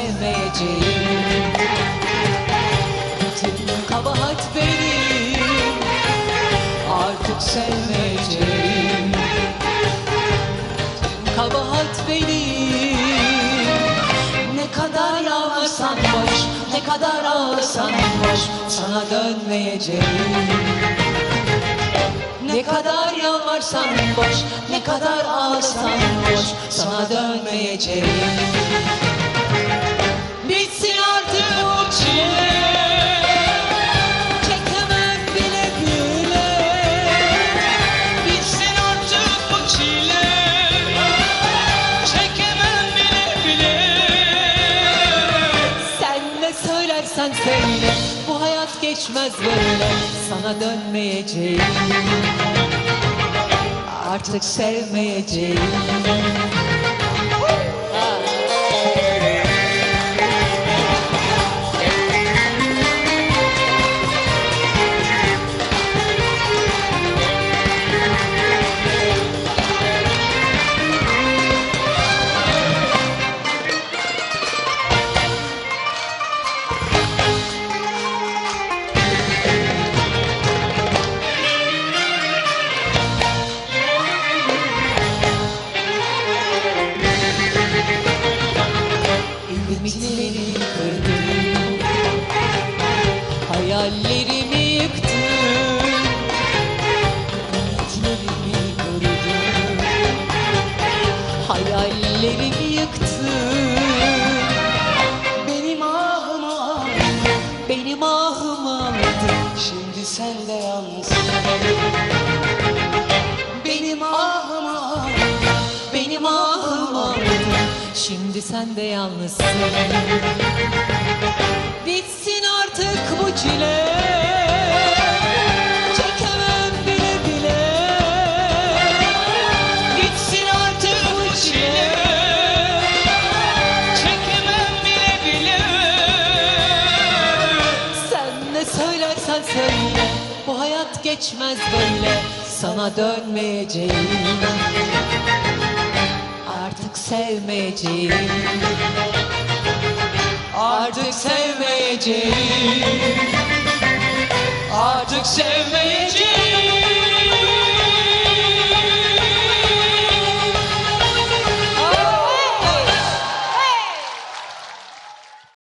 Sevmeyeceğim Bütün kabahat benim. Artık sevmeyeceğim. Bütün kabahat benim. Ne kadar yağarsan boş Ne kadar ağırsan boş Sana dönmeyeceğim. Ne kadar yalvarsan boş, ne kadar ağlasan boş, sana dönmeyeceğim. Söylersen söyle, bu hayat geçmez böyle, sana dönmeyeceğim. Artık sevmeyeceğim. Hayallerimi yıktın. Ümitlerimi kırdın Hayallerimi yıktın. Benim ahımı aldın Benim ahımı aldın Şimdi sen de yalnızsın Benim ahımı aldın Benim ahımı aldın Şimdi sen de yalnızsın çile Çekemem bile bile. Bitsin artık bu çile Çekemem bile bile. Sen ne söylersen söyle Bu hayat geçmez böyle. Sana dönmeyeceğim Artık sevmeyeceğim Artık sevmeyeceğim. Artık sevme